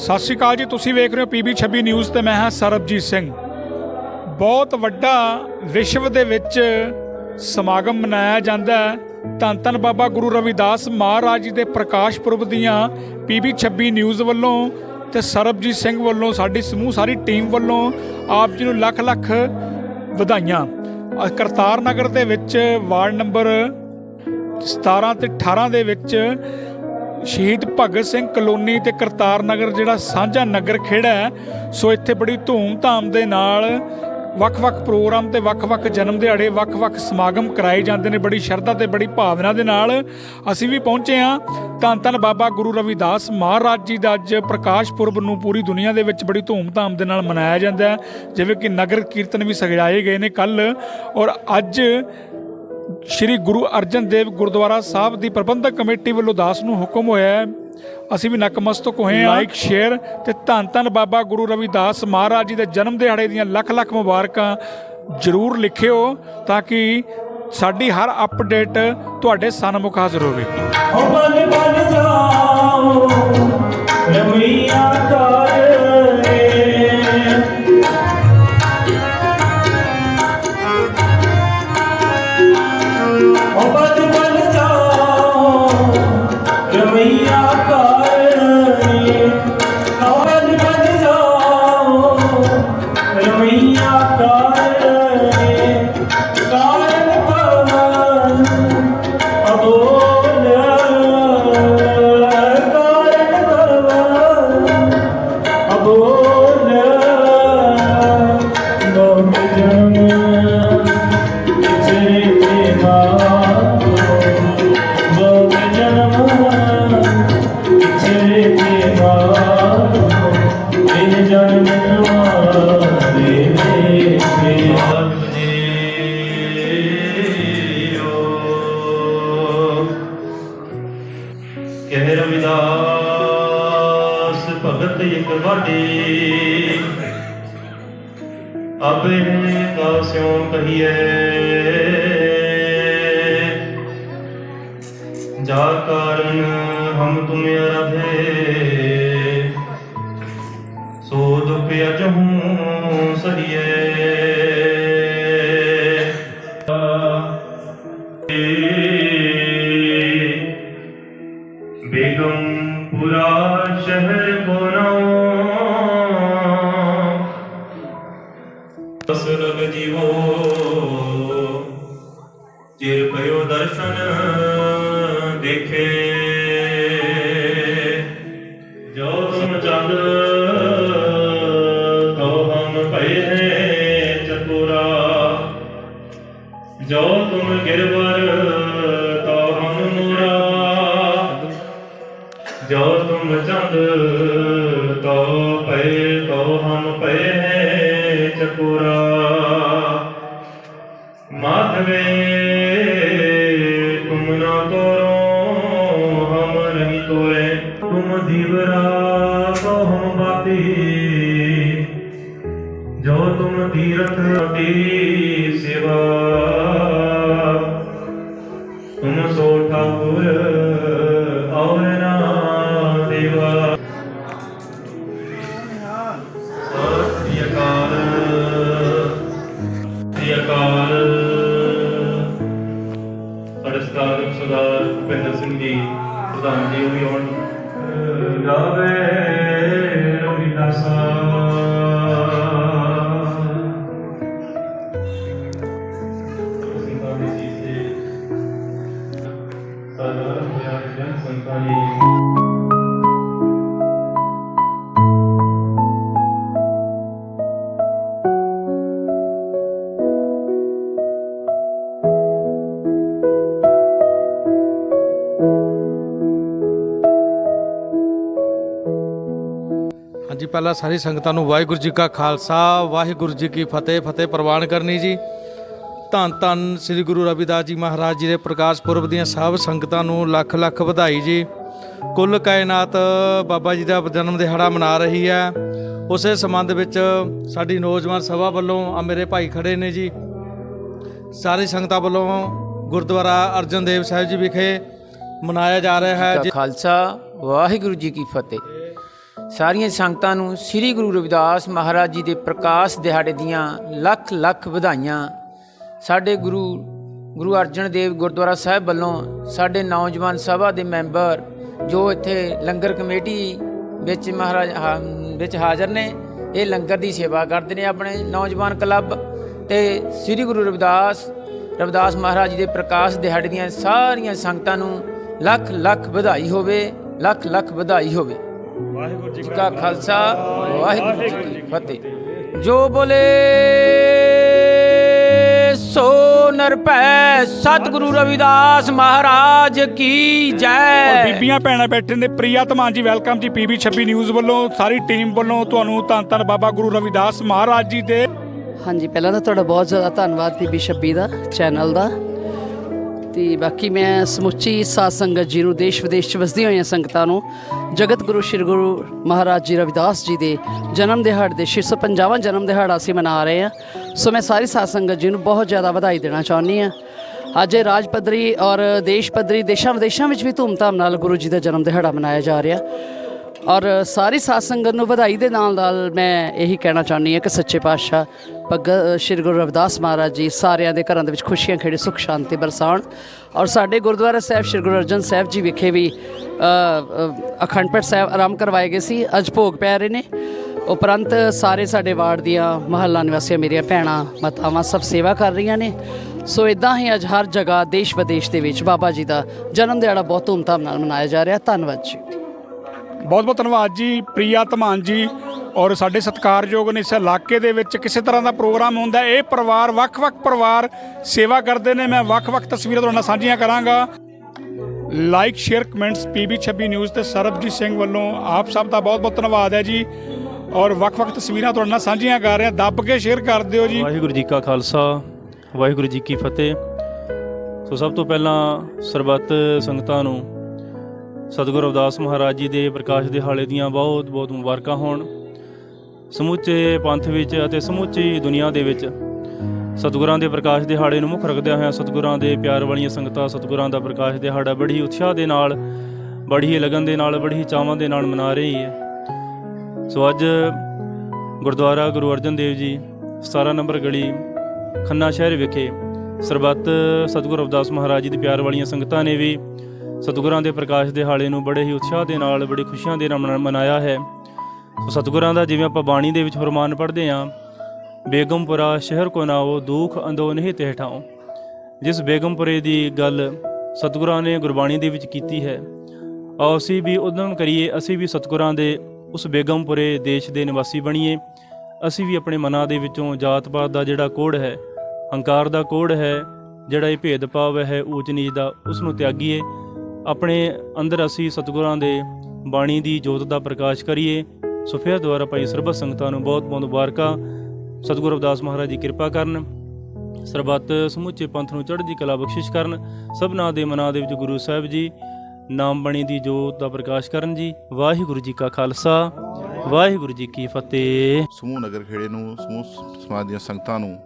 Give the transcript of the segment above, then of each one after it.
ਸਤਿ ਸ਼੍ਰੀ ਅਕਾਲ ਜੀ ਤੁਸੀਂ ਵੇਖ ਰਹੇ ਹੋ ਪੀਬੀ 26 ਨਿਊਜ਼ ਤੇ ਮੈਂ ਹਾਂ ਸਰਬਜੀਤ ਸਿੰਘ। ਬਹੁਤ ਵੱਡਾ ਵਿਸ਼ਵ ਦੇ ਵਿੱਚ ਸਮਾਗਮ ਮਨਾਇਆ ਜਾਂਦਾ ਹੈ। ਧੰਨ ਧੰਨ ਬਾਬਾ ਗੁਰੂ ਰਵਿਦਾਸ ਮਹਾਰਾਜ ਜੀ ਦੇ ਪ੍ਰਕਾਸ਼ ਪੁਰਬ ਦੀਆਂ ਪੀਬੀ 26 ਨਿਊਜ਼ ਵੱਲੋਂ ਤੇ ਸਰਬਜੀਤ ਸਿੰਘ ਵੱਲੋਂ ਸਾਡੀ ਸਮੂਹ ਸਾਰੀ ਟੀਮ ਵੱਲੋਂ ਆਪ ਜੀ ਨੂੰ ਲੱਖ ਲੱਖ ਵਧਾਈਆਂ। ਅ, ਕਰਤਾਰ ਨਗਰ ਦੇ ਵਿੱਚ ਵਾਰਡ ਨੰਬਰ 17 ਤੇ 18 ਦੇ ਵਿੱਚ ਸ਼ਹੀਦ ਭਗਤ ਸਿੰਘ ਕਲੋਨੀ ਤੇ ਕਰਤਾਰ ਨਗਰ ਜਿਹੜਾ ਸਾਂਝਾ ਨਗਰ ਖੇੜਾ ਹੈ, ਸੋ ਇੱਥੇ ਬੜੀ ਧੂਮ-ਧਾਮ ਦੇ ਨਾਲ ਵੱਖ-ਵੱਖ ਪ੍ਰੋਗਰਾਮ ਤੇ ਵੱਖ-ਵੱਖ ਜਨਮ ਦਿਹਾੜੇ, ਵੱਖ-ਵੱਖ ਸਮਾਗਮ ਕਰਾਏ ਜਾਂਦੇ ਨੇ, ਬੜੀ ਸ਼ਰਧਾ ਤੇ ਬੜੀ ਭਾਵਨਾ ਦੇ ਨਾਲ ਅਸੀਂ ਵੀ ਪਹੁੰਚੇ ਹਾਂ। ਧੰਨ ਧੰਨ ਬਾਬਾ ਗੁਰੂ ਰਵਿਦਾਸ ਮਹਾਰਾਜ ਜੀ ਦਾ ਅੱਜ ਪ੍ਰਕਾਸ਼ ਪੁਰਬ ਨੂੰ ਪੂਰੀ ਦੁਨੀਆ ਦੇ ਵਿੱਚ ਬੜੀ ਧੂਮ-ਧਾਮ ਦੇ ਨਾਲ ਮਨਾਇਆ ਜਾਂਦਾ ਹੈ। ਜਿਵੇਂ ਕਿ ਨਗਰ ਕੀਰਤਨ ਵੀ ਸਜਾਏ ਗਏ ਨੇ ਕੱਲ ਔਰ ਅੱਜ ਸ਼੍ਰੀ ਗੁਰੂ ਅਰਜਨ ਦੇਵ ਗੁਰਦੁਆਰਾ ਸਾਹਿਬ ਦੀ ਪ੍ਰਬੰਧਕ ਕਮੇਟੀ ਵੱਲੋਂ ਦਾਸ ਨੂੰ ਹੁਕਮ ਹੋਇਆ ਹੈ। ਅਸੀਂ ਵੀ ਨਕਮਸਤਕ ਹੋਏ ਹਾਂ। ਲਾਈਕ ਸ਼ੇਅਰ ਤੇ ਧੰਨ ਧੰਨ ਬਾਬਾ ਗੁਰੂ ਰਵਿਦਾਸ ਮਹਾਰਾਜ ਜੀ ਦੇ ਜਨਮ ਦਿਹਾੜੇ ਦੀਆਂ ਲੱਖ ਲੱਖ ਮੁਬਾਰਕਾਂ ਜਰੂਰ ਲਿਖਿਓ ਤਾਂ ਕਿ ਸਾਡੀ ਹਰ ਅਪਡੇਟ ਤੁਹਾਡੇ ਸਨਮੁਖ ਹਾਜ਼ਰ ਹੋਵੇ। ਓ ਬਨ ਬਨ ਜਾਓ ਰਮਈਆ ਕਾਰੇ ਰਮਈਆ ਜਾ ਕਾਰਨ ਹਮ ਤੁਮ ਅਰਧੇ। ਸੋ ਦੁਖ ਅਜਹੂ ਸਹੀਏ ਬੇਗਮਪੁਰਾ ਸ਼ਹਿਰ ਬਨਾਓ ਅਸਰਗ ਜੀਵੋ। ਚਿਰ ਪਇਓ ਦਰਸ਼ਨ ਜੋ ਤੁਮ ਚੰਦ ਤੋ ਪਏ ਤੋ ਹਮ ਪਏ ਹੈ ਚਕੁਰਾ ਮਾਧਵੇ ਤੁਮ ਨਾ ਤੋਰੋ, ਹਮ ਨਹੀਂ ਤੋਰੇ। ਤੁਮ ਦੀਵਰਾ ਕੋ ਹਮ ਬਾਤੀ। ਜੋ ਤੁਮ ਤੀਰਥ ਤੇਰੀ ਸੇਵਾ। ਜੀ, ਪਹਿਲਾਂ ਸਾਰੀ ਸੰਗਤਾਂ ਨੂੰ ਵਾਹਿਗੁਰੂ ਜੀ ਕਾ ਖਾਲਸਾ, ਵਾਹਿਗੁਰੂ ਜੀ ਕੀ ਫਤਿਹ ਫਤਿਹ ਪ੍ਰਵਾਨ ਕਰਨੀ ਜੀ। ਧੰਨ ਧੰਨ ਸ੍ਰੀ ਗੁਰੂ ਰਵਿਦਾਸ ਜੀ ਮਹਾਰਾਜ ਜੀ ਦੇ ਪ੍ਰਕਾਸ਼ ਪੁਰਬ ਦੀਆਂ ਸਭ ਸੰਗਤਾਂ ਨੂੰ ਲੱਖ ਲੱਖ ਵਧਾਈ ਜੀ। ਕੁੱਲ ਕਾਇਨਾਤ ਬਾਬਾ ਜੀ ਦਾ ਜਨਮ ਦਿਹਾੜਾ ਮਨਾ ਰਹੀ ਹੈ। ਉਸੇ ਸੰਬੰਧ ਵਿੱਚ ਸਾਡੀ ਨੌਜਵਾਨ ਸਭਾ ਵੱਲੋਂ ਆ ਮੇਰੇ ਭਾਈ ਖੜੇ ਨੇ ਜੀ। ਸਾਰੀ ਸੰਗਤਾਂ ਵੱਲੋਂ ਗੁਰਦੁਆਰਾ ਅਰਜਨ ਦੇਵ ਸਾਹਿਬ ਜੀ ਵਿਖੇ ਮਨਾਇਆ ਜਾ ਰਿਹਾ ਹੈ। ਦਾ ਖਾਲਸਾ, ਵਾਹਿਗੁਰੂ ਜੀ ਕੀ ਫਤਿਹ। ਸਾਰੀਆਂ ਸੰਗਤਾਂ ਨੂੰ ਸ੍ਰੀ ਗੁਰੂ ਰਵਿਦਾਸ ਮਹਾਰਾਜ ਜੀ ਦੇ ਪ੍ਰਕਾਸ਼ ਦਿਹਾੜੇ ਦੀਆਂ ਲੱਖ ਲੱਖ ਵਧਾਈਆਂ। ਸਾਡੇ ਗੁਰੂ ਗੁਰੂ ਅਰਜਨ ਦੇਵ ਗੁਰਦੁਆਰਾ ਸਾਹਿਬ ਵੱਲੋਂ ਸਾਡੇ ਨੌਜਵਾਨ ਸਭਾ ਦੇ ਮੈਂਬਰ ਜੋ ਇੱਥੇ ਲੰਗਰ ਕਮੇਟੀ ਵਿੱਚ ਮਹਾਰਾਜ ਵਿੱਚ ਹਾਜ਼ਰ ਨੇ, ਇਹ ਲੰਗਰ ਦੀ ਸੇਵਾ ਕਰਦੇ ਨੇ ਆਪਣੇ ਨੌਜਵਾਨ ਕਲੱਬ ਤੇ ਸ੍ਰੀ ਗੁਰੂ ਰਵਿਦਾਸ ਰਵਿਦਾਸ ਮਹਾਰਾਜ ਜੀ ਦੇ ਪ੍ਰਕਾਸ਼ ਦਿਹਾੜੇ ਦੀਆਂ ਸਾਰੀਆਂ ਸੰਗਤਾਂ ਨੂੰ ਲੱਖ ਲੱਖ ਵਧਾਈ ਹੋਵੇ, ਲੱਖ ਲੱਖ ਵਧਾਈ ਹੋਵੇ। ਜੀ ਕਾ ਖਾਲਸਾ ਵਾਹਿਗੁਰੂ ਜੀ ਕੀ ਫਤਿਹ। ਜੋ ਬੋਲੇ ਸੋ ਨਰਪੈ ਸਤਿਗੁਰੂ ਰਵਿਦਾਸ ਮਹਾਰਾਜ ਕੀ ਜੈ। ਬੀਬੀਆਂ ਭੈਣਾਂ ਬੈਠੇ ਨੇ ਪ੍ਰਿਆ ਧਮਾਨ ਜੀ ਵੈਲਕਮ ਜੀ ਪੀਬੀ 26 ਨਿਊਜ਼ ਵੱਲੋਂ ਸਾਰੀ ਟੀਮ ਵੱਲੋਂ ਤੁਹਾਨੂੰ ਧੰਨ ਧੰਨ ਬਾਬਾ ਗੁਰੂ ਰਵਿਦਾਸ ਮਹਾਰਾਜ ਜੀ ਦੇ। ਹਾਂਜੀ ਪਹਿਲਾਂ ਤਾਂ ਤੁਹਾਡਾ ਬਹੁਤ ਜ਼ਿਆਦਾ ਧੰਨਵਾਦ ਬੀਬੀ ਛੱਬੀ ਦਾ ਚੈਨਲ ਦਾ। ਤੇ ਬਾਕੀ ਮੈਂ ਸਮੁੱਚੀ ਸਾਧ ਸੰਗਤ ਜੀ ਨੂੰ ਦੇਸ਼ ਵਿਦੇਸ਼ ਚ ਵਸਦੀਆਂ ਹੋਈਆਂ ਸੰਗਤਾਂ ਨੂੰ, ਜਗਤ ਗੁਰੂ ਸ਼੍ਰੀ ਗੁਰੂ ਮਹਾਰਾਜ ਜੀ ਰਵਿਦਾਸ ਜੀ ਦੇ ਜਨਮ ਦਿਹਾੜੇ ਦੇ 650ਵਾਂ ਜਨਮ ਦਿਹਾੜਾ ਅਸੀਂ ਮਨਾ ਰਹੇ ਹਾਂ। ਸੋ ਮੈਂ ਸਾਰੀ ਸਾਧ ਸੰਗਤ ਜੀ ਨੂੰ ਬਹੁਤ ਜ਼ਿਆਦਾ ਵਧਾਈ ਦੇਣਾ ਚਾਹੁੰਦੀ ਹਾਂ। ਅੱਜ ਇਹ ਰਾਜ ਪੱਧਰੀ ਔਰ ਦੇਸ਼ ਪੱਧਰੀ ਦੇਸ਼ਾਂ ਵਿਦੇਸ਼ਾਂ ਵਿੱਚ ਵੀ ਧੂਮਧਾਮ ਨਾਲ ਗੁਰੂ ਜੀ ਦਾ ਜਨਮ ਦਿਹਾੜਾ ਮਨਾਇਆ ਜਾ ਰਿਹਾ। ਔਰ ਸਾਰੀ ਸਾਧ ਸੰਗਤ ਨੂੰ ਵਧਾਈ ਦੇ ਨਾਲ ਨਾਲ ਮੈਂ ਇਹੀ ਕਹਿਣਾ ਚਾਹੁੰਦੀ ਹਾਂ ਕਿ ਸੱਚੇ ਪਾਤਸ਼ਾਹ ਭਗਤ, ਸ਼੍ਰੀ ਗੁਰੂ ਰਵਿਦਾਸ ਮਹਾਰਾਜ ਜੀ ਸਾਰਿਆਂ ਦੇ ਘਰਾਂ ਦੇ ਵਿੱਚ ਖੁਸ਼ੀਆਂ ਖੇੜੇ, ਸੁਖ ਸ਼ਾਂਤੀ ਬਰਸਾਉਣ। ਔਰ ਸਾਡੇ ਗੁਰਦੁਆਰਾ ਸਾਹਿਬ, ਸ਼੍ਰੀ ਗੁਰੂ ਅਰਜਨ ਸਾਹਿਬ ਜੀ ਵਿਖੇ ਵੀ ਅਖੰਡ ਪਾਠ ਸਾਹਿਬ ਆਰਾਮ ਕਰਵਾਏ ਗਏ ਸੀ। ਅੱਜ ਭੋਗ ਪੈ ਰਹੇ ਨੇ। ਉਪਰੰਤ ਸਾਰੇ ਸਾਡੇ ਵਾਰਡ ਦੀਆਂ ਮਹੱਲਾ ਨਿਵਾਸੀਆਂ, ਮੇਰੀਆਂ ਭੈਣਾਂ, ਮਾਤਾਵਾਂ ਸਭ ਸੇਵਾ ਕਰ ਰਹੀਆਂ ਨੇ। ਸੋ ਇਦਾਂ ਹੀ ਅੱਜ ਹਰ ਜਗ੍ਹਾ ਦੇਸ਼ ਵਿਦੇਸ਼ ਦੇ ਵਿੱਚ ਬਾਬਾ ਜੀ ਦਾ ਜਨਮ ਦਿਹਾੜਾ ਬਹੁਤ ਧੂਮਧਾਮ ਨਾਲ ਮਨਾਇਆ ਜਾ ਰਿਹਾ। ਧੰਨਵਾਦ ਜੀ। ਬਹੁਤ ਬਹੁਤ ਧੰਨਵਾਦ ਜੀ, ਪ੍ਰਿਆ ਧਮਾਨ ਜੀ ਔਰ ਸਾਡੇ ਸਤਿਕਾਰਯੋਗ ਨੇ ਇਸ ਇਲਾਕੇ ਦੇ ਵਿੱਚ ਕਿਸੇ ਤਰ੍ਹਾਂ ਦਾ ਪ੍ਰੋਗਰਾਮ ਹੁੰਦਾ, ਇਹ ਪਰਿਵਾਰ ਵੱਖ-ਵੱਖ ਪਰਿਵਾਰ ਸੇਵਾ ਕਰਦੇ ਨੇ, ਮੈਂ ਵੱਖ-ਵੱਖ ਤਸਵੀਰਾਂ ਤੁਹਾਡੇ ਨਾਲ ਸਾਂਝੀਆਂ ਕਰਾਂਗਾ। Like share comments PB 26 news ਤੇ ਸਰਬਜੀਤ ਸਿੰਘ ਵੱਲੋਂ ਆਪ ਸਭ ਦਾ ਬਹੁਤ-ਬਹੁਤ ਧੰਨਵਾਦ ਹੈ ਜੀ ਔਰ ਵੱਖ-ਵੱਖ ਤਸਵੀਰਾਂ ਤੁਹਾਡੇ ਨਾਲ ਸਾਂਝੀਆਂ ਕਰ ਰਿਹਾ, ਦੱਬ ਕੇ ਸ਼ੇਅਰ ਕਰ ਦਿਓ ਜੀ। ਵਾਹਿਗੁਰੂ ਜੀ ਕਾ ਖਾਲਸਾ, ਵਾਹਿਗੁਰੂ ਜੀ ਕੀ ਫਤਿਹ। ਸੋ ਸਭ ਤੋਂ ਪਹਿਲਾਂ ਸਰਬੱਤ ਸੰਗਤਾਂ ਨੂੰ ਸਤਿਗੁਰੂ ਅਵਦਾਸ ਮਹਾਰਾਜ ਜੀ ਦੇ ਪ੍ਰਕਾਸ਼ ਦਿਹਾੜੇ ਦੀਆਂ ਬਹੁਤ ਬਹੁਤ ਮੁਬਾਰਕਾਂ ਹੋਣ। ਸਮੁੱਚੇ ਪੰਥ ਵਿੱਚ ਅਤੇ ਸਮੁੱਚੀ ਦੁਨੀਆ ਦੇ ਵਿੱਚ ਸਤਿਗੁਰਾਂ ਦੇ ਪ੍ਰਕਾਸ਼ ਦਿਹਾੜੇ ਨੂੰ ਮੁੱਖ ਰੱਖਦਿਆਂ ਹੋਇਆਂ ਸਤਿਗੁਰਾਂ ਦੇ ਪਿਆਰ ਵਾਲੀਆਂ ਸੰਗਤਾਂ ਸਤਿਗੁਰਾਂ ਦਾ ਪ੍ਰਕਾਸ਼ ਦਿਹਾੜਾ ਬੜੀ ਹੀ ਉਤਸ਼ਾਹ ਦੇ ਨਾਲ, ਬੜੀ ਹੀ ਲਗਨ ਦੇ ਨਾਲ, ਬੜੀ ਹੀ ਚਾਵਾਂ ਦੇ ਨਾਲ ਮਨਾ ਰਹੀ ਹੈ। ਸੋ ਅੱਜ ਗੁਰਦੁਆਰਾ ਗੁਰੂ ਅਰਜਨ ਦੇਵ ਜੀ 17 ਨੰਬਰ ਗਲੀ, ਖੰਨਾ ਸ਼ਹਿਰ ਵਿਖੇ ਸਰਬੱਤ ਸਤਿਗੁਰੂ ਰਵਿਦਾਸ ਮਹਾਰਾਜ ਜੀ ਦੇ ਪਿਆਰ ਵਾਲੀਆਂ ਸੰਗਤਾਂ ਨੇ ਵੀ ਸਤਿਗੁਰਾਂ ਦੇ ਪ੍ਰਕਾਸ਼ ਦਿਹਾੜੇ ਨੂੰ ਬੜੇ ਹੀ ਉਤਸ਼ਾਹ ਦੇ ਨਾਲ, ਬੜੀ ਖੁਸ਼ੀਆਂ ਦੇ ਨਾਲ ਮਨਾ- ਮਨਾਇਆ ਹੈ। ਸੋ ਸਤਿਗੁਰਾਂ ਦਾ ਜਿਵੇਂ ਆਪਾਂ ਬਾਣੀ ਦੇ ਵਿੱਚ ਫਰਮਾਨ ਪੜ੍ਹਦੇ ਹਾਂ, ਬੇਗਮਪੁਰਾ ਸ਼ਹਿਰ ਕੋ ਨਾਓ, ਦੁਖ ਅੰਦੋ ਨਹੀਂ ਤੇ ਜਿਸ ਬੇਗਮਪੁਰੇ ਦੀ ਗੱਲ ਸਤਿਗੁਰਾਂ ਨੇ ਗੁਰਬਾਣੀ ਦੇ ਵਿੱਚ ਕੀਤੀ ਹੈ, ਆਓ ਅਸੀਂ ਵੀ ਉਦਮ ਕਰੀਏ, ਅਸੀਂ ਵੀ ਸਤਿਗੁਰਾਂ ਦੇ ਉਸ ਬੇਗਮਪੁਰੇ ਦੇਸ਼ ਦੇ ਨਿਵਾਸੀ ਬਣੀਏ। ਅਸੀਂ ਵੀ ਆਪਣੇ ਮਨਾਂ ਦੇ ਵਿੱਚੋਂ ਜਾਤ ਪਾਤ ਦਾ ਜਿਹੜਾ ਕੋੜ ਹੈ, ਹੰਕਾਰ ਦਾ ਕੋੜ ਹੈ, ਜਿਹੜਾ ਇਹ ਭੇਦਭਾਵ ਹੈ ਊਚ ਨੀਚ ਦਾ, ਉਸ ਨੂੰ ਤਿਆਗੀਏ। ਆਪਣੇ ਅੰਦਰ ਅਸੀਂ ਸਤਿਗੁਰਾਂ ਦੇ ਬਾਣੀ ਦੀ ਜੋਤ ਦਾ ਪ੍ਰਕਾਸ਼ ਕਰੀਏ, ਸੋ ਫਿਰ ਦੁਆਰਾ ਭਾਈ ਸਰਬਤ ਸੰਗਤਾਂ ਨੂੰ ਬਹੁਤ ਬਹੁਤ ਮੁਬਾਰਕਾਂ। ਸਤਿਗੁਰੂ ਅਵਦਾਸ ਮਹਾਰਾਜ ਜੀ ਕਿਰਪਾ ਕਰਨ, ਸਰਬੱਤ ਸਮੁੱਚੇ ਪੰਥ ਨੂੰ ਚੜ੍ਹਦੀ ਕਲਾ ਬਖਸ਼ਿਸ਼ ਕਰਨ, ਸਭਨਾ ਦੇ ਮਨਾਂ ਦੇ ਵਿੱਚ ਗੁਰੂ ਸਾਹਿਬ ਜੀ, ਨਾਮ ਬਣੀ ਦੀ ਜੋਤ ਦਾ ਪ੍ਰਕਾਸ਼ ਕਰਨ ਜੀ। ਵਾਹਿਗੁਰੂ ਜੀ ਕਾ ਖਾਲਸਾ, ਵਾਹਿਗੁਰੂ ਜੀ ਕੀ ਫਤਿਹ। ਸਮੂਹ ਨਗਰ ਖੇੜੇ ਨੂੰ, ਸਮੂਹ ਸਮਾਜ ਦੀਆਂ ਸੰਗਤਾਂ ਨੂੰ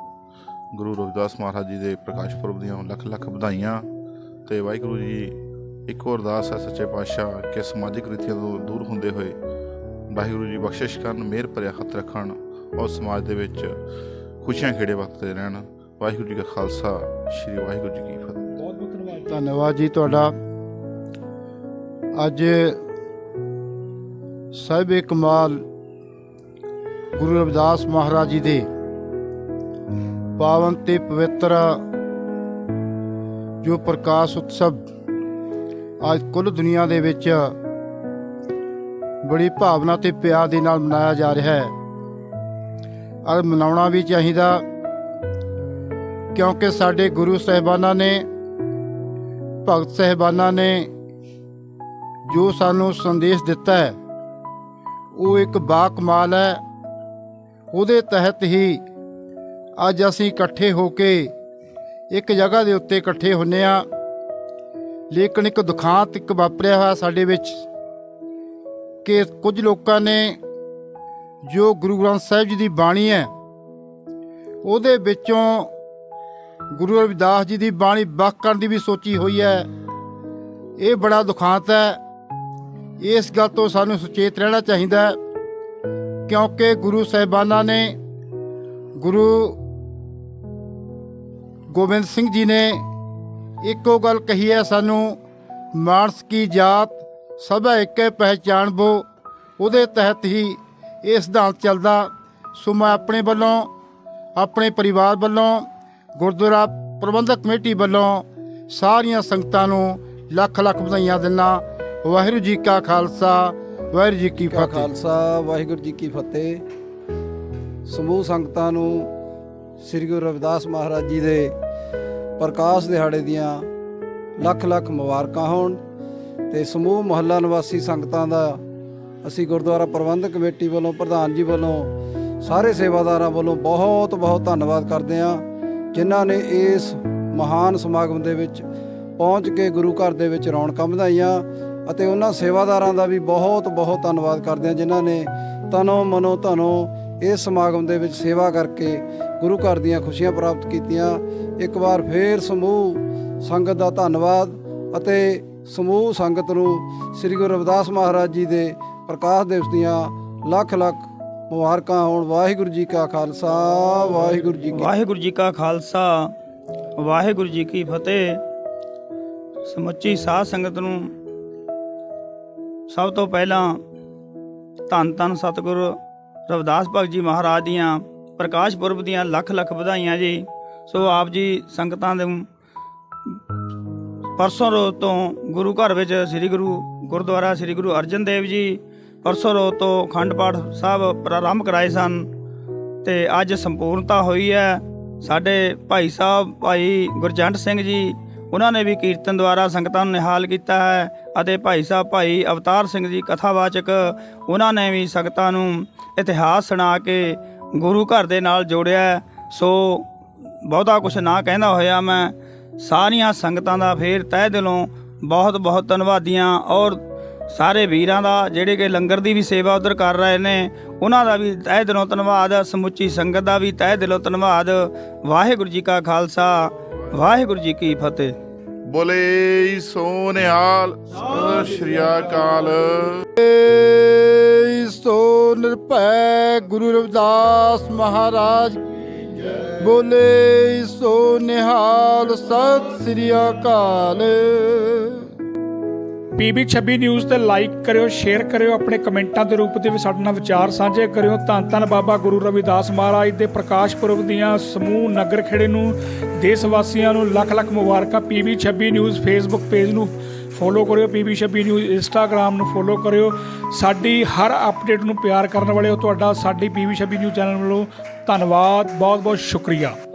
ਗੁਰੂ ਰਵਿਦਾਸ ਮਹਾਰਾਜ ਜੀ ਦੇ ਪ੍ਰਕਾਸ਼ ਪੁਰਬ ਦੀਆਂ ਲੱਖ ਲੱਖ ਵਧਾਈਆਂ ਤੇ ਵਾਹਿਗੁਰੂ ਜੀ ਇੱਕ ਹੋਰ ਅਰਦਾਸ ਹੈ ਸੱਚੇ ਪਾਤਸ਼ਾਹ ਕਿ ਸਮਾਜਿਕ ਰੀਤੀਆਂ ਤੋਂ ਦੂਰ ਹੁੰਦੇ ਹੋਏ ਵਾਹਿਗੁਰੂ ਜੀ ਬਖਸ਼ਿਸ਼ ਕਰਨ ਮਿਹਰ ਭਰਿਆ ਹੱਥ ਰੱਖਣ ਔਰ ਸਮਾਜ ਦੇ ਵਿੱਚ ਖੁਸ਼ੀਆਂ ਖੇੜੇ ਵਰਤਦੇ ਰਹਿਣ। ਵਾਹਿਗੁਰੂ ਜੀ ਕਾ ਖਾਲਸਾ ਸ੍ਰੀ ਵਾਹਿਗੁਰੂ ਜੀ ਕੀ ਫਤਿਹ। ਧੰਨਵਾਦ। ਜੀ ਤੁਹਾਡਾ। ਅੱਜ ਸਾਹਿਬੇ ਕਮਾਲ ਗੁਰੂ ਰਵਿਦਾਸ ਮਹਾਰਾਜ ਜੀ ਦੇ ਪਾਵਨ ਤੇ ਪਵਿੱਤਰ ਜੋ ਪ੍ਰਕਾਸ਼ ਉਤਸਵ ਅੱਜ ਕੁੱਲ ਦੁਨੀਆ ਦੇ ਵਿੱਚ ਬੜੀ ਭਾਵਨਾ ਤੇ ਪਿਆਰ ਦੇ ਨਾਲ ਮਨਾਇਆ ਜਾ ਰਿਹਾ ਹੈ। ਔਰ ਮਨਾਉਣਾ ਵੀ ਚਾਹੀਦਾ, ਕਿਉਂਕਿ ਸਾਡੇ ਗੁਰੂ ਸਾਹਿਬਾਨਾਂ ਨੇ, ਭਗਤ ਸਹਿਬਾਨਾਂ ਨੇ ਜੋ ਸਾਨੂੰ ਸੰਦੇਸ਼ ਦਿੱਤਾ ਹੈ, ਉਹ ਇੱਕ ਬਾ ਕਮਾਲ ਹੈ। ਉਹਦੇ ਤਹਿਤ ਹੀ ਅੱਜ ਅਸੀਂ ਇਕੱਠੇ ਹੋ ਕੇ ਇੱਕ ਜਗ੍ਹਾ ਦੇ ਉੱਤੇ ਇਕੱਠੇ ਹੁੰਨੇ ਆ। ਲੇਕਿਨ ਇੱਕ ਦੁਖਾਂਤ ਇੱਕ ਵਾਪਰਿਆ ਹੋਇਆ ਸਾਡੇ ਵਿੱਚ ਕਿ ਕੁਝ ਲੋਕਾਂ ਨੇ ਜੋ ਗੁਰੂ ਗ੍ਰੰਥ ਸਾਹਿਬ ਜੀ ਦੀ ਬਾਣੀ ਹੈ, ਉਹਦੇ ਵਿੱਚੋਂ ਗੁਰੂ ਰਵਿਦਾਸ ਜੀ ਦੀ ਬਾਣੀ ਵੱਖ ਕਰਨ ਦੀ ਵੀ ਸੋਚੀ ਹੋਈ ਹੈ। ਇਹ ਬੜਾ ਦੁਖਾਂਤ ਹੈ। ਇਸ ਗੱਲ ਤੋਂ ਸਾਨੂੰ ਸੁਚੇਤ ਰਹਿਣਾ ਚਾਹੀਦਾ ਹੈ, ਕਿਉਂਕਿ ਗੁਰੂ ਸਾਹਿਬਾਨਾਂ ਨੇ, ਗੁਰੂ ਗੋਬਿੰਦ ਸਿੰਘ ਜੀ ਨੇ ਇੱਕੋ ਗੱਲ ਕਹੀ ਹੈ ਸਾਨੂੰ ਮਾਨਸ ਕੀ ਜਾਤ ਸਭਾ ਇੱਕੇ ਪਹਿਚਾਣ ਬੋ ਉਹਦੇ ਤਹਿਤ ਹੀ ਇਹ ਸਿਧਾਂਤ ਚੱਲਦਾ। ਸੋ ਮੈਂ ਆਪਣੇ ਵੱਲੋਂ ਆਪਣੇ ਪਰਿਵਾਰ ਵੱਲੋਂ ਗੁਰਦੁਆਰਾ ਪ੍ਰਬੰਧਕ ਕਮੇਟੀ ਵੱਲੋਂ ਸਾਰੀਆਂ ਸੰਗਤਾਂ ਨੂੰ ਲੱਖ ਲੱਖ ਵਧਾਈਆਂ ਦਿੰਦਾ। ਵਾਹਿਗੁਰੂ ਜੀ ਕਾ ਖਾਲਸਾ ਵਾਹਿਗੁਰੂ ਜੀ ਕੀ ਕਾ ਫਤਿਹ। ਖਾਲਸਾ ਵਾਹਿਗੁਰੂ ਜੀ ਕੀ ਫਤਿਹ। ਸਮੂਹ ਸੰਗਤਾਂ ਨੂੰ ਸ੍ਰੀ ਗੁਰੂ ਰਵਿਦਾਸ ਮਹਾਰਾਜ ਜੀ ਦੇ ਪ੍ਰਕਾਸ਼ ਦਿਹਾੜੇ ਦੀਆਂ ਲੱਖ ਲੱਖ ਮੁਬਾਰਕਾਂ ਹੋਣ ਤੇ ਸਮੂਹ ਮੁਹੱਲਾ ਨਿਵਾਸੀ ਸੰਗਤਾਂ ਦਾ ਅਸੀਂ ਗੁਰਦੁਆਰਾ ਪ੍ਰਬੰਧਕ ਕਮੇਟੀ ਵੱਲੋਂ, ਪ੍ਰਧਾਨ ਜੀ ਵੱਲੋਂ, ਸਾਰੇ ਸੇਵਾਦਾਰਾਂ ਵੱਲੋਂ ਬਹੁਤ ਬਹੁਤ ਧੰਨਵਾਦ ਕਰਦੇ ਹਾਂ, ਜਿਨ੍ਹਾਂ ਨੇ ਇਸ ਮਹਾਨ ਸਮਾਗਮ ਦੇ ਵਿੱਚ ਪਹੁੰਚ ਕੇ ਗੁਰੂ ਘਰ ਦੇ ਵਿੱਚ ਰੌਣਕਾਂ ਵਧਾਈਆਂ ਅਤੇ ਉਹਨਾਂ ਸੇਵਾਦਾਰਾਂ ਦਾ ਵੀ ਬਹੁਤ ਬਹੁਤ ਧੰਨਵਾਦ ਕਰਦੇ ਹਾਂ, ਜਿਨ੍ਹਾਂ ਨੇ ਤਨੋਂ ਮਨੋ ਧਨੋ ਇਸ ਸਮਾਗਮ ਦੇ ਵਿੱਚ ਸੇਵਾ ਕਰਕੇ ਗੁਰੂ ਘਰ ਦੀਆਂ ਖੁਸ਼ੀਆਂ ਪ੍ਰਾਪਤ ਕੀਤੀਆਂ। ਇੱਕ ਵਾਰ ਫੇਰ ਸਮੂਹ ਸੰਗਤ ਦਾ ਧੰਨਵਾਦ ਅਤੇ ਸਮੂਹ ਸੰਗਤ ਨੂੰ ਸ੍ਰੀ ਗੁਰੂ ਰਵਿਦਾਸ ਮਹਾਰਾਜ ਜੀ ਦੇ ਪ੍ਰਕਾਸ਼ ਦਿਵਸ ਦੀਆਂ ਲੱਖ ਲੱਖ ਮੁਬਾਰਕਾਂ ਹੋਣ। ਵਾਹਿਗੁਰੂ ਜੀ ਕਾ ਖਾਲਸਾ, ਵਾਹਿਗੁਰੂ ਜੀ ਕੀ ਵਾਹਿਗੁਰੂ ਜੀ ਕਾ ਖਾਲਸਾ, ਵਾਹਿਗੁਰੂ ਜੀ ਕੀ ਫਤਿਹ। ਸਮੁੱਚੀ ਸਾਧ ਸੰਗਤ ਨੂੰ ਸਭ ਤੋਂ ਪਹਿਲਾਂ ਧੰਨ ਧੰਨ ਸਤਿਗੁਰ ਰਵਿਦਾਸ ਭਗਤ ਜੀ ਮਹਾਰਾਜ ਦੀਆਂ ਪ੍ਰਕਾਸ਼ ਪੁਰਬ ਦੀਆਂ ਲੱਖ ਲੱਖ ਵਧਾਈਆਂ ਜੀ। ਸੋ ਆਪ ਜੀ ਸੰਗਤਾਂ ਦੇ ਪਰਸੋਂ ਰੋਜ਼ ਤੋਂ ਗੁਰੂ ਘਰ ਵਿੱਚ ਸ੍ਰੀ ਗੁਰੂ ਗੁਰਦੁਆਰਾ ਸ੍ਰੀ ਗੁਰੂ ਅਰਜਨ ਦੇਵ ਜੀ ਪਰਸੋਂ ਰੋਜ਼ ਤੋਂ ਅਖੰਡ ਪਾਠ ਸਾਹਿਬ ਪ੍ਰਾਰੰਭ ਕਰਾਏ ਸਨ ਤੇ ਅੱਜ ਸੰਪੂਰਨਤਾ ਹੋਈ ਹੈ। ਸਾਡੇ ਭਾਈ ਸਾਹਿਬ, ਭਾਈ ਗੁਰਜੰਟ ਸਿੰਘ ਜੀ, ਉਹਨਾਂ ਨੇ ਵੀ ਕੀਰਤਨ ਦੁਆਰਾ ਸੰਗਤਾਂ ਨੂੰ ਨਿਹਾਲ ਕੀਤਾ ਹੈ ਅਤੇ ਭਾਈ ਸਾਹਿਬ, ਭਾਈ ਅਵਤਾਰ ਸਿੰਘ ਜੀ ਕਥਾਵਾਚਕ, ਉਹਨਾਂ ਨੇ ਵੀ ਸੰਗਤਾਂ ਨੂੰ ਇਤਿਹਾਸ ਸੁਣਾ ਕੇ ਗੁਰੂ ਘਰ ਦੇ ਨਾਲ ਜੋੜਿਆ ਸੋ ਬਹੁਤਾ ਕੁਝ ਨਾ ਕਹਿੰਦਾ ਹੋਇਆ ਮੈਂ। ਸਾਰੀਆਂ ਸੰਗਤਾਂ ਦਾ ਫੇਰ ਤਹਿ ਦਿਲੋਂ ਬਹੁਤ ਬਹੁਤ ਧੰਨਵਾਦੀਆਂ ਔਰ ਸਾਰੇ ਵੀਰਾਂ ਦਾ, ਜਿਹੜੇ ਕਿ ਲੰਗਰ ਦੀ ਵੀ ਸੇਵਾ ਉਧਰ ਕਰ ਰਹੇ ਨੇ, ਉਹਨਾਂ ਦਾ ਵੀ ਤਹਿ ਦਿਲੋਂ ਧੰਨਵਾਦ, ਸਮੁੱਚੀ ਸੰਗਤ ਦਾ ਵੀ ਤਹਿ ਦਿਲੋਂ ਧੰਨਵਾਦ। ਵਾਹਿਗੁਰੂ ਜੀ ਕਾ ਖਾਲਸਾ, ਵਾਹਿਗੁਰੂ ਜੀ ਕੀ ਫਤਿਹ। ਬੋਲੇ ਸੋ ਨਿਹਾਲ ਸਤਿ ਸ਼੍ਰੀ ਅਕਾਲ। ਏ ਸੋ ਨਿਰਭੈ ਗੁਰੂ ਰਵਿਦਾਸ ਮਹਾਰਾਜ ਬੋਲੇ ਸੋ ਨਿਹਾਲ ਸਤਿ ਸ੍ਰੀ ਅਕਾਲ। ਪੀਬੀ 26 ਨਿਊਜ਼ ਤੇ ਲਾਈਕ ਕਰਿਓ, ਸ਼ੇਅਰ ਕਰਿਓ, ਆਪਣੇ ਕਮੈਂਟਾਂ ਦੇ ਰੂਪ ਦੇ ਵਿੱਚ ਸਾਡੇ ਨਾਲ ਵਿਚਾਰ ਸਾਂਝੇ ਕਰਿਓ। ਧੰਨ ਧੰਨ ਬਾਬਾ ਗੁਰੂ ਰਵਿਦਾਸ ਮਹਾਰਾਜ ਦੇ ਪ੍ਰਕਾਸ਼ ਪੁਰਬ ਦੀਆਂ ਸਮੂਹ ਨਗਰ ਖੇੜੇ ਨੂੰ, ਦੇਸ਼ ਵਾਸੀਆਂ ਨੂੰ ਲੱਖ ਲੱਖ ਮੁਬਾਰਕਾਂ। ਪੀਬੀ 26 ਨਿਊਜ਼ ਫੇਸਬੁੱਕ ਪੇਜ ਨੂੰ ਫੋਲੋ ਕਰਿਓ, ਪੀਬੀ 26 ਨਿਊਜ਼ ਇੰਸਟਾਗ੍ਰam ਨੂੰ ਫੋਲੋ ਕਰਿਓ। ਸਾਡੀ ਹਰ ਅਪਡੇਟ ਨੂੰ ਪਿਆਰ ਕਰਨ ਵਾਲੇ ਹੋ ਤੁਹਾਡਾ ਸਾਡੀ ਪੀਬੀ 26 ਨਿਊਜ਼ ਚੈਨਲ ਵੱਲੋਂ ਧੰਨਵਾਦ, ਬਹੁਤ ਬਹੁਤ ਸ਼ੁਕਰੀਆ।